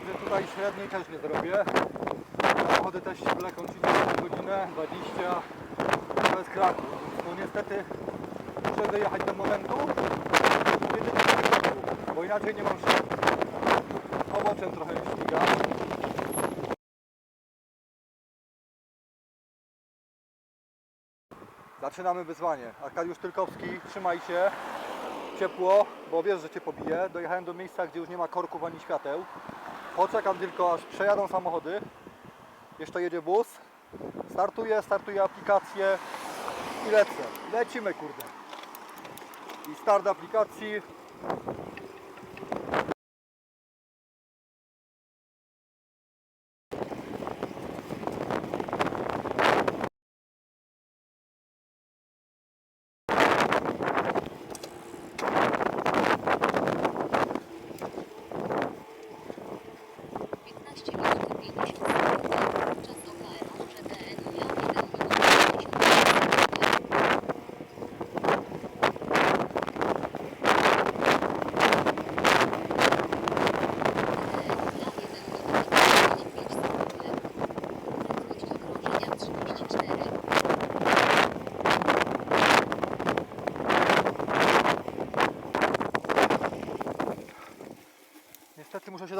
drodzy, tutaj średniej też nie zrobię. Samochody też się wleką 30 na godzinę, 20. To jest Kraków. No niestety muszę wyjechać do momentu, jest Kraków, bo inaczej nie mam szans. Owoczem trochę mi śmiga. Zaczynamy wyzwanie. Arkadiusz Tylkowski, trzymaj się. Ciepło, bo wiesz, że cię pobije. Dojechałem do miejsca, gdzie już nie ma korków ani świateł. Poczekam tylko, aż przejadą samochody. Jeszcze jedzie bus. Startuję, startuję aplikację i lecę. Lecimy, kurde. I start aplikacji.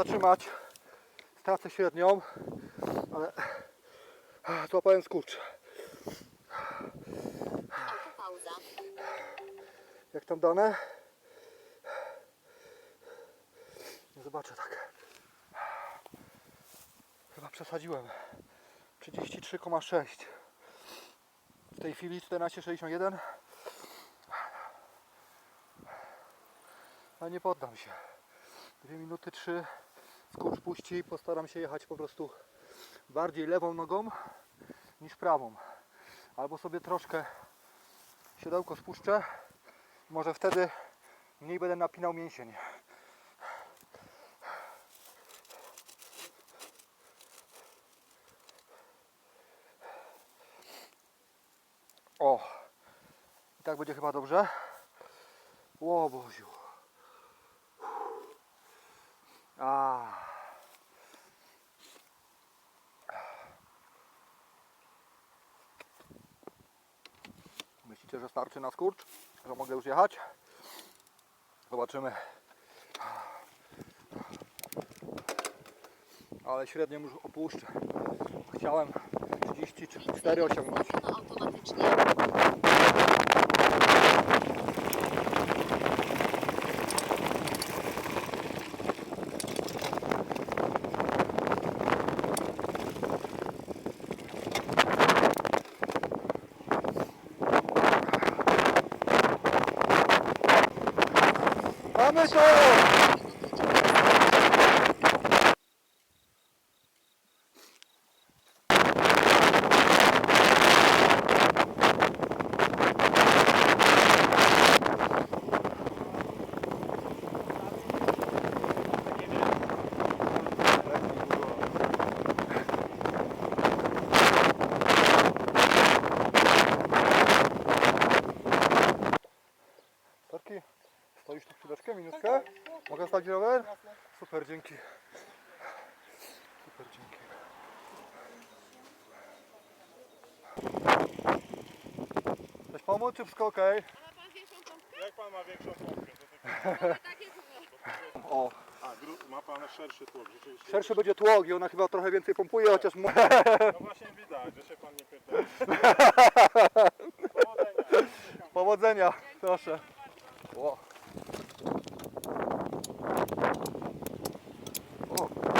Zatrzymać. Stracę średnią, ale złapałem skurcz. Jak tam dane? Nie zobaczę tak. Chyba przesadziłem. 33,6. W tej chwili 14,61. Ale nie poddam się. 2 minuty 3. Skurcz puści. Postaram się jechać po prostu bardziej lewą nogą niż prawą. Albo sobie troszkę siodełko spuszczę. Może wtedy mniej będę napinał mięsień. O! I tak będzie chyba dobrze. O Boziu. A. Myślicie, że starczy na skurcz? Że mogę już jechać? Zobaczymy. Ale średnią już opuszczę. Chciałem 34 osiągnąć. Ustawiono automatycznie. Vamos, Hamilton! Minutkę? Mogę stać rower? Super, dzięki. Super, dzięki. Coś pomóc, czy wszystko ok? Jak pan ma większą pompkę? To taki... O, A, gru... ma pan szerszy tłok, rzeczywiście. szerszy będzie tłok i ona chyba trochę więcej pompuje, chociaż mu... No właśnie widać, że się pan nie pierdoli. Powodzenia. Powodzenia, proszę. O. お